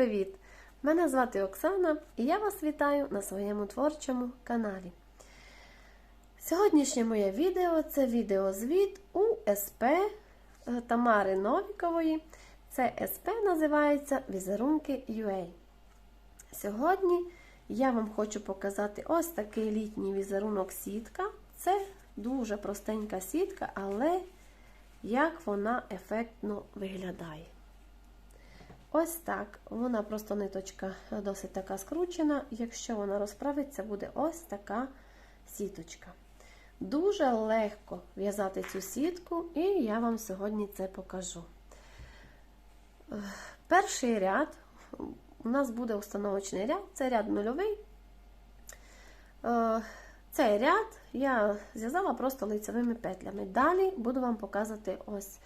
Привіт! Мене звати Оксана і я вас вітаю на своєму творчому каналі. Сьогоднішнє моє відео це відеозвіт у СП е, Тамари Новікової. Це СП називається Візерунки UA. Сьогодні я вам хочу показати ось такий літній візерунок сітка. Це дуже простенька сітка, але як вона ефектно виглядає. Ось так. Вона просто ниточка досить така скручена. Якщо вона розправиться, буде ось така сіточка. Дуже легко в'язати цю сітку, і я вам сьогодні це покажу. Перший ряд у нас буде установочний ряд, це ряд нульовий. Цей ряд я зв'язала просто лицевими петлями. Далі буду вам показувати ось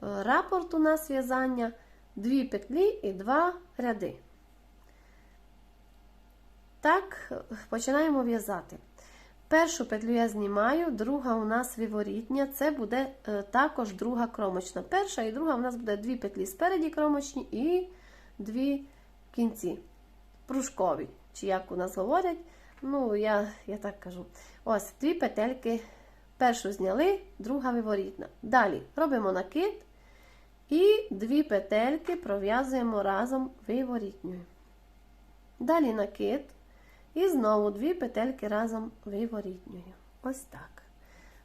рапорт у нас в'язання. Дві петлі і два ряди. Так, починаємо в'язати. Першу петлю я знімаю, друга у нас виворітня, це буде е, також друга кромочна. Перша і друга у нас буде дві петлі спереді кромочні і дві кінці. Пружкові, чи як у нас говорять. Ну, я я так кажу. Ось дві петельки. Першу зняли, друга виворітна. Далі робимо накид. І дві петельки пров'язуємо разом виворітньою. Далі накид. І знову дві петельки разом виворітньою. Ось так.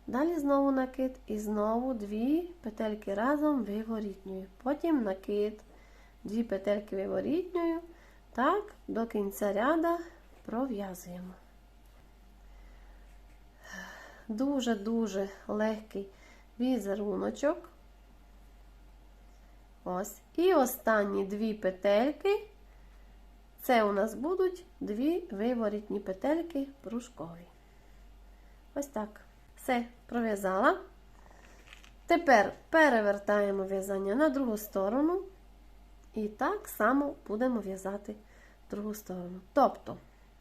Далі знову накид і знову дві петельки разом виворітньою. Потім накид, дві петельки виворітньою. Так, до кінця ряда пров'язуємо. Дуже-дуже легкий візеруночок. Ось. І останні дві петельки. Це у нас будуть дві виворітні петельки пружкові. Ось так. Все, пров'язала. Тепер перевертаємо в'язання на другу сторону. І так само будемо в'язати другу сторону. Тобто,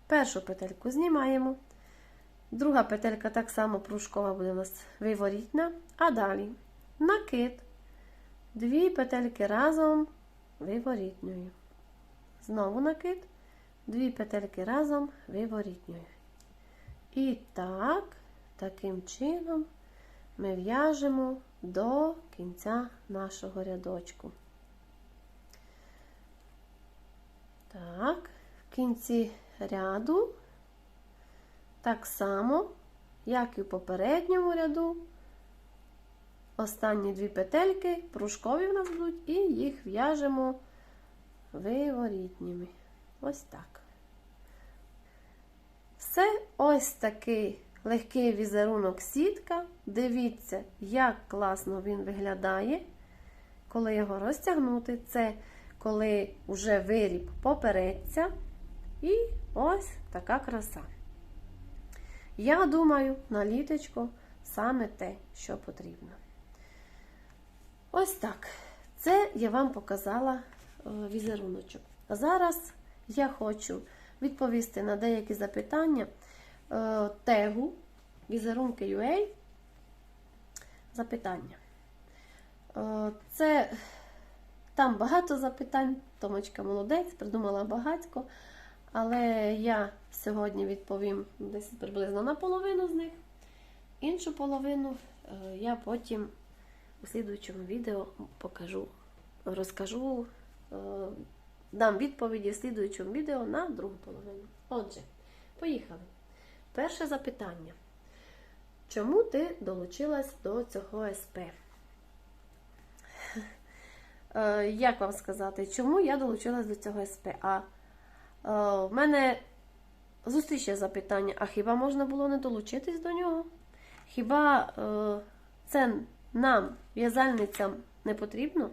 першу петельку знімаємо. Друга петелька так само пружкова буде у нас виворітна. А далі накид. Дві петельки разом виворітньою. Знову накид, дві петельки разом виворітньою. І так, таким чином ми в'яжемо до кінця нашого рядочку. Так, в кінці ряду, так само, як і в попередньому ряду, Останні дві петельки пружкові в нас будуть, і їх в'яжемо виворітніми. Ось так. Все ось такий легкий візерунок сітка. Дивіться, як класно він виглядає. Коли його розтягнути, це коли вже виріб попереться. І ось така краса. Я думаю, на літочко саме те, що потрібно. Ось так. Це я вам показала е, візеруночок. Зараз я хочу відповісти на деякі запитання е, тегу візерунки UA. Запитання. Е, це там багато запитань, Томочка молодець, придумала багатько. Але я сьогодні відповім десь приблизно на половину з них. Іншу половину я потім у слідуючому відео покажу, розкажу, е, дам відповіді в слідуючому відео на другу половину. Отже, поїхали. Перше запитання. Чому ти долучилась до цього СП? Е, як вам сказати, чому я долучилась до цього СП? А е, в мене зустрічне запитання: а хіба можна було не долучитись до нього? Хіба це нам, в'язальницям, не потрібно?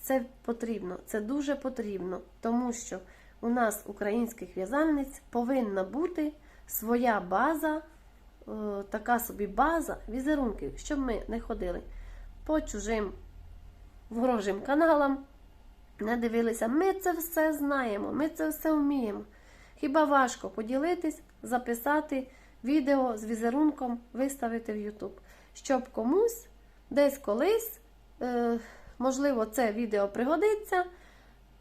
Це потрібно, це дуже потрібно, тому що у нас, українських в'язальниць, повинна бути своя база, е, така собі база візерунків, щоб ми не ходили по чужим ворожим каналам, не дивилися. Ми це все знаємо, ми це все вміємо. Хіба важко поділитись, записати відео з візерунком, виставити в YouTube щоб комусь десь колись, е, можливо, це відео пригодиться,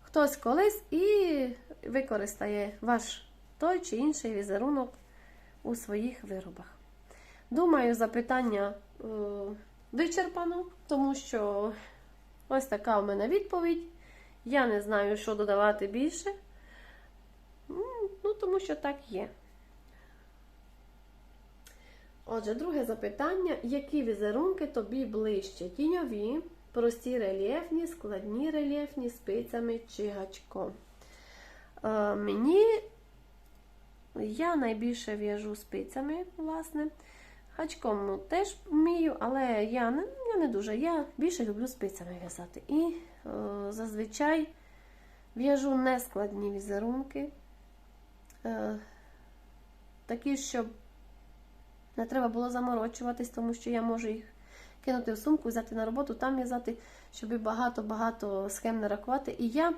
хтось колись і використає ваш той чи інший візерунок у своїх виробах. Думаю, запитання е, вичерпано, тому що ось така в мене відповідь. Я не знаю, що додавати більше. Ну, тому що так є. Отже, друге запитання: які візерунки тобі ближче? Тіньові, прості рельєфні, складні рельєфні, спицями чи гачком? Е, мені я найбільше в'яжу спицями, власне. Гачком ну, теж вмію, але я не, я не дуже. Я більше люблю спицями в'язати. І е, зазвичай в'яжу нескладні візерунки. Е, такі, щоб не треба було заморочуватись, тому що я можу їх кинути в сумку, взяти на роботу, там в'язати, щоб багато-багато схем не рахувати. І я,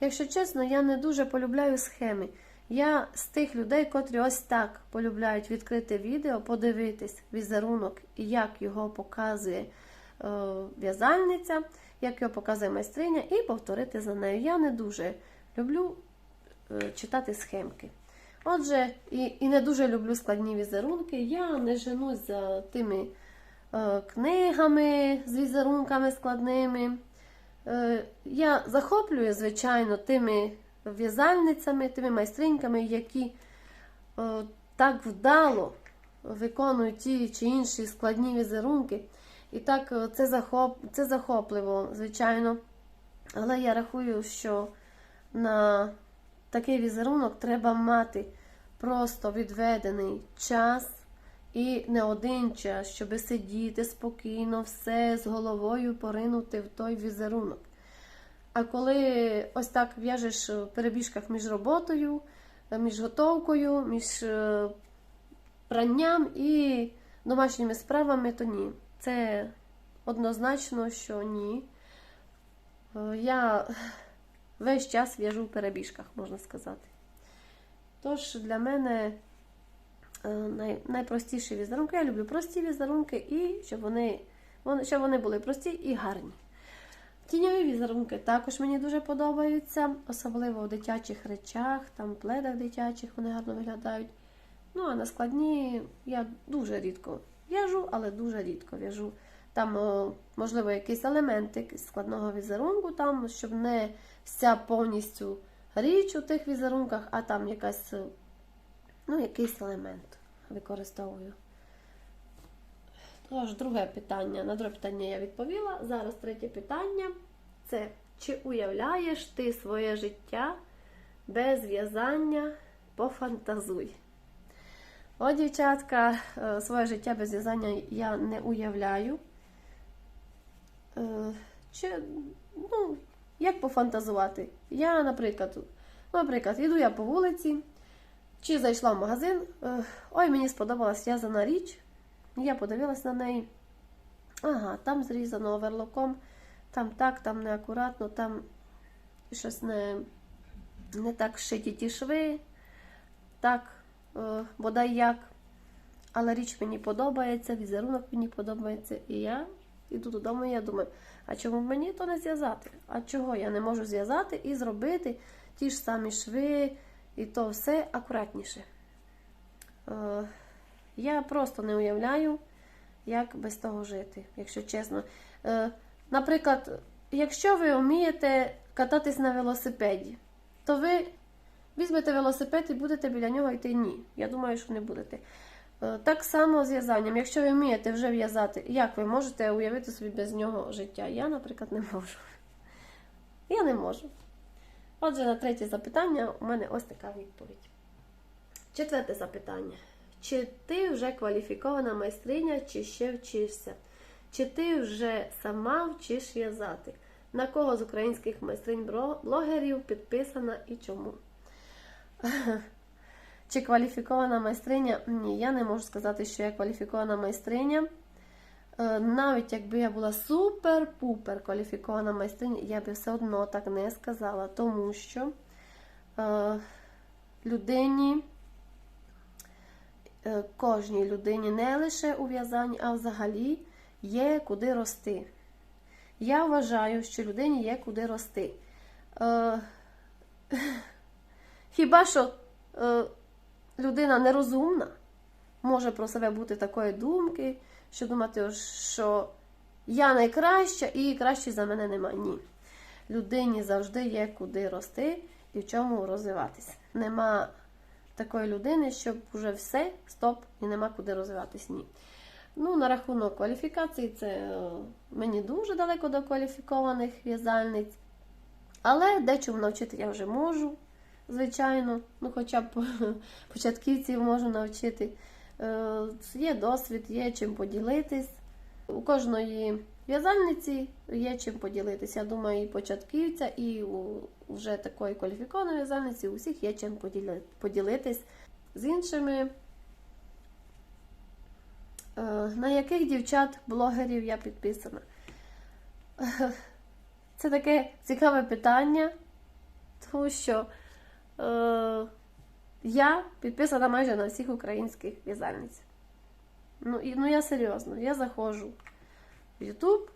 якщо чесно, я не дуже полюбляю схеми. Я з тих людей, котрі ось так полюбляють відкрити відео, подивитись візерунок як його показує е, в'язальниця, як його показує майстриня, і повторити за нею. Я не дуже люблю е, читати схемки. Отже, і, і не дуже люблю складні візерунки. Я не женусь за тими е, книгами з візерунками складними. Е, я захоплюю, звичайно, тими в'язальницями, тими майстриньками, які е, так вдало виконують ті чи інші складні візерунки. І так е, це, захоп, це захопливо, звичайно. Але я рахую, що на такий візерунок треба мати просто відведений час і не один час, щоб сидіти спокійно, все з головою поринути в той візерунок. А коли ось так в'яжеш в перебіжках між роботою, між готовкою, між е, пранням і домашніми справами, то ні. Це однозначно, що ні. Е, Я весь час в'яжу в перебіжках, можна сказати. Тож для мене е, най, найпростіші візерунки. Я люблю прості візерунки і щоб вони, вони, щоб вони були прості і гарні. Тіньові візерунки також мені дуже подобаються, особливо в дитячих речах, там пледах дитячих вони гарно виглядають. Ну, а на складні я дуже рідко в'яжу, але дуже рідко в'яжу. Там, можливо, якийсь елементик складного візерунку, там, щоб не вся повністю річ у тих візерунках, а там якась, ну, якийсь елемент використовую. Тож, друге питання. На друге питання я відповіла. Зараз третє питання це чи уявляєш ти своє життя без в'язання? Пофантазуй. О, дівчатка, е, своє життя без в'язання я не уявляю. Е, Чи, ну, як пофантазувати? Я, наприклад, наприклад, йду я по вулиці, чи зайшла в магазин. Ой, мені сподобалась в'язана річ. Я подивилась на неї. Ага, там зрізано оверлоком, там так, там неакуратно, там щось не, не так шиті ті шви, так, е, бодай як. Але річ мені подобається, візерунок мені подобається. І я йду додому і я думаю, а чому мені то не зв'язати? А чого я не можу зв'язати і зробити ті ж самі шви, і то все акуратніше. Е, я просто не уявляю, як без того жити, якщо чесно. Е, наприклад, якщо ви вмієте кататись на велосипеді, то ви візьмете велосипед і будете біля нього йти ні. Я думаю, що не будете. Е, так само з в'язанням. Якщо ви вмієте вже в'язати, як ви можете уявити собі без нього життя? Я, наприклад, не можу. Я не можу. Отже, на третє запитання у мене ось така відповідь. Четверте запитання. Чи ти вже кваліфікована майстриня, чи ще вчишся? Чи ти вже сама вчиш в'язати? На кого з українських майстринь-блогерів підписана і чому? Чи кваліфікована майстриня? Ні, я не можу сказати, що я кваліфікована майстриня. Е, Навіть якби я була супер-пупер кваліфікована майстриня, я би все одно так не сказала, тому що е, людині, е, кожній людині не лише у в'язанні, а взагалі є куди рости. Я вважаю, що людині є куди рости. Хіба що людина нерозумна може про себе бути такої думки, що думати, що я найкраща і краще за мене нема. Ні. Людині завжди є куди рости і в чому розвиватися. Нема такої людини, щоб вже все, стоп, і нема куди розвиватись. Ні. Ну, на рахунок кваліфікації, це е, мені дуже далеко до кваліфікованих в'язальниць. Але дечому навчити я вже можу, звичайно. Ну, хоча б початківців можу навчити. Е, Є досвід, є чим поділитись. У кожної в'язальниці є чим поділитися. Я думаю, і початківця, і у вже такої кваліфікованої в'язальниці у всіх є чим поділитись з іншими. Е, На яких дівчат-блогерів я підписана? Це таке цікаве питання, тому що е, я підписана майже на всіх українських в'язальниць. Ну, і, ну я серйозно, я заходжу в YouTube.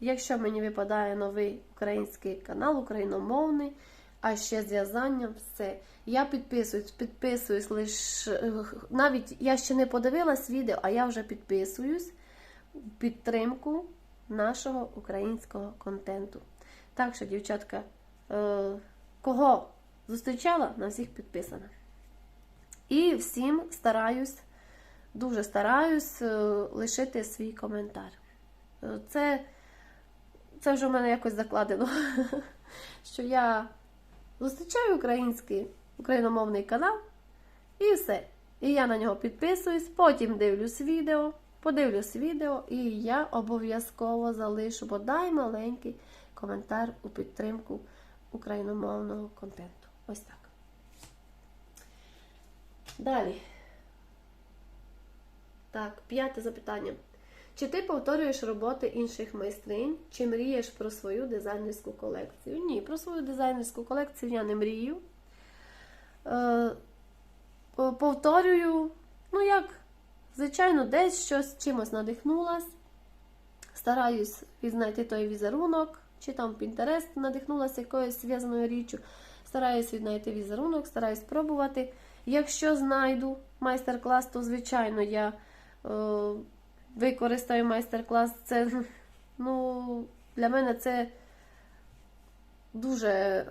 Якщо мені випадає новий український канал, україномовний, а ще з в'язанням, все. Я підписуюсь, підписуюсь лише навіть я ще не подивилась відео, а я вже підписуюсь в підтримку нашого українського контенту. Так що, дівчатка, е, кого зустрічала, на всіх підписана. І всім стараюсь, дуже стараюсь е, лишити свій коментар. Е, Це, це вже в мене якось закладено, що я зустрічаю український україномовний канал і все. І я на нього підписуюсь, потім дивлюсь відео, подивлюсь відео, і я обов'язково залишу бодай маленький коментар у підтримку україномовного контенту. Ось так. Далі. Так, п'яте запитання. Чи ти повторюєш роботи інших майстринь, чи мрієш про свою дизайнерську колекцію? Ні, про свою дизайнерську колекцію я не мрію. Е, повторюю, ну як, звичайно, десь щось чимось надихнулась. Стараюсь відзнайти той візерунок, чи там Pinterest надихнулася якоюсь зв'язаною річчю. Стараюсь віднайти візерунок, стараюсь пробувати. Якщо знайду майстер-клас, то звичайно я е, використаю майстер-клас. Це ну, для мене це дуже,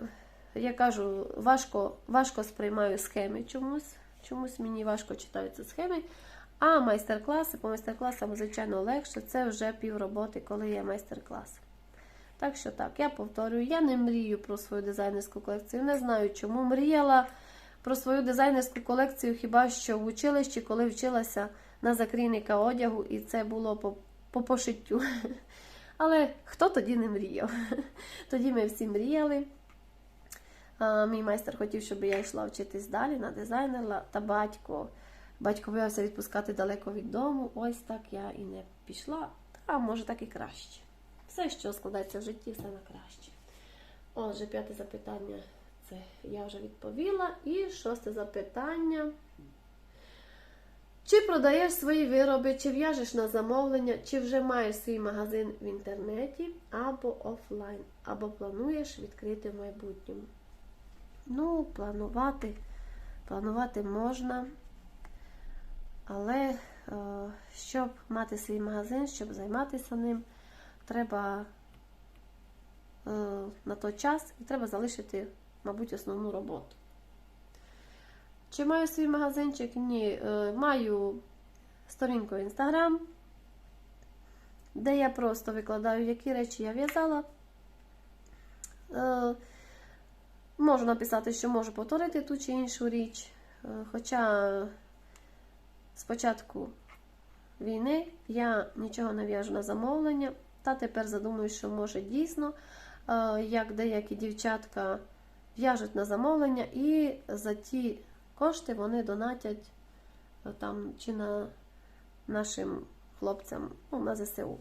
я кажу, важко, важко сприймаю схеми чомусь. Чомусь мені важко читаються схеми. А майстер-класи по майстер-класам, звичайно, легше. Це вже півроботи, коли є майстер-клас. Так що так, я повторюю, я не мрію про свою дизайнерську колекцію. Не знаю, чому мріяла про свою дизайнерську колекцію хіба що в училищі, коли вчилася на закрійника одягу, і це було по, по пошиттю. Але хто тоді не мріяв? Тоді ми всі мріяли. Мій майстер хотів, щоб я йшла вчитись далі на дизайнера, та батько. Батько боявся відпускати далеко від дому. Ось так я і не пішла. А може так і краще. Все, що складається в житті, все на краще. Отже, п'яте запитання це я вже відповіла. І шосте запитання. Чи продаєш свої вироби, чи в'яжеш на замовлення, чи вже маєш свій магазин в інтернеті або офлайн, або плануєш відкрити в майбутньому? Ну, планувати, планувати можна. Але е, щоб мати свій магазин, щоб займатися ним, треба е, на той час і треба залишити, мабуть, основну роботу. Чи маю свій магазинчик? Ні. Е, Маю сторінку Instagram, де я просто викладаю, які речі я в'язала. Е, Можу написати, що можу повторити ту чи іншу річ. Хоча з початку війни я нічого не в'яжу на замовлення, та тепер задумую, що може дійсно, е, як деякі дівчатка в'яжуть на замовлення, і за ті кошти вони донатять е, там чи на нашим хлопцям ну, на ЗСУ.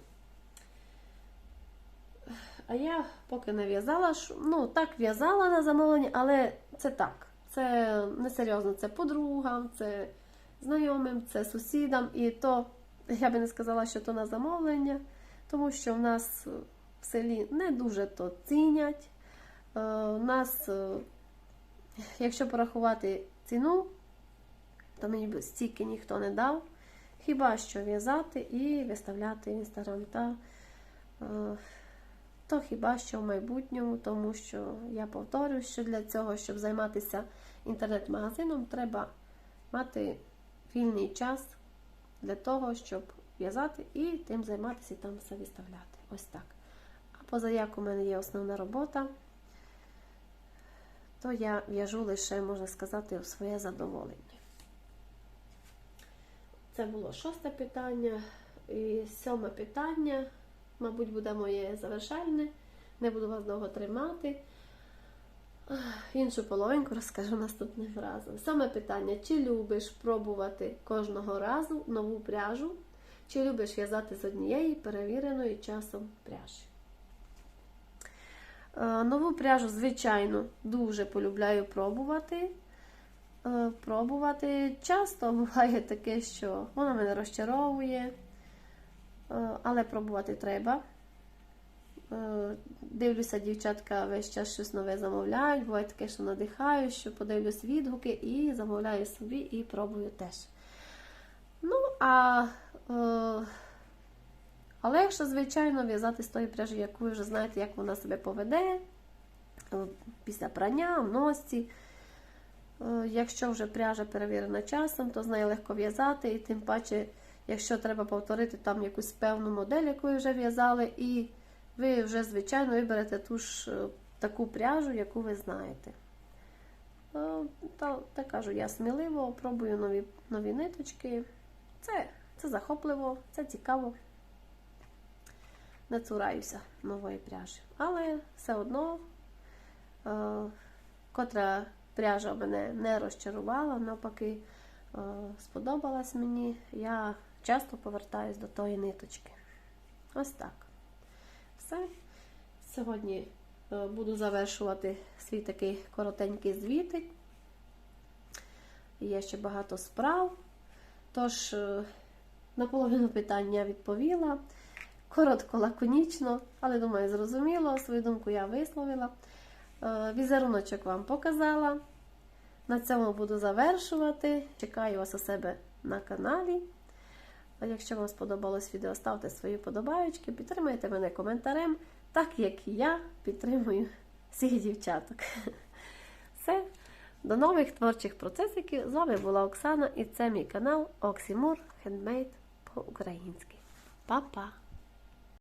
А я поки не в'язала, ну так в'язала на замовлення, але це так. Це несерйозно, це подругам, це знайомим, це сусідам. І то я би не сказала, що то на замовлення, тому що в нас в селі не дуже то цінять. Е, У нас, е, якщо порахувати ціну, то мені стільки ніхто не дав. Хіба що в'язати і виставляти в інстаграм. Та, е, то хіба що в майбутньому, тому що я повторюю, що для цього, щоб займатися інтернет-магазином, треба мати вільний час для того, щоб в'язати і тим займатися і там все виставляти. Ось так. А поза як у мене є основна робота, то я в'яжу лише, можна сказати, у своє задоволення. Це було шосте питання. І сьоме питання, мабуть, буде моє завершальне. Не буду вас довго тримати. Іншу половинку розкажу наступним разом. Саме питання: чи любиш пробувати кожного разу нову пряжу, чи любиш в'язати з однієї перевіреної часом пряжі? Е, Нову пряжу, звичайно, дуже полюбляю пробувати. Е, Пробувати часто буває таке, що вона мене розчаровує, Е, але пробувати треба. Дивлюся, дівчатка весь час щось нове замовляють. Буває таке, що надихаю, що подивлюсь відгуки і замовляю собі і пробую теж. Ну, а але якщо, звичайно, в'язати з тої пряжі, яку ви вже знаєте, як вона себе поведе е, після прання, в носці. Е, Якщо вже пряжа перевірена часом, то з нею легко в'язати, і тим паче, якщо треба повторити там якусь певну модель, яку ви вже в'язали, і ви вже, звичайно, виберете ту ж е, таку пряжу, яку ви знаєте. Е, Та, та кажу, я сміливо пробую нові, нові ниточки. Це, це захопливо, це цікаво. Не цураюся нової пряжі. Але все одно, е, котра пряжа мене не розчарувала, навпаки, е, сподобалась мені. Я часто повертаюсь до тої ниточки. Ось так. Все. Сьогодні е, буду завершувати свій такий коротенький звітик. Є ще багато справ. Тож, е, на половину питань я відповіла. Коротко, лаконічно, але думаю, зрозуміло. Свою думку я висловила. Е, Візеруночок вам показала. На цьому буду завершувати. Чекаю вас у себе на каналі. Якщо вам сподобалось відео, ставте свої подобаючки, підтримайте мене коментарем, так як і я підтримую всіх дівчаток. Все. До нових творчих процесиків. З вами була Оксана і це мій канал Оксімур Хендмейд по-українськи. Па-па!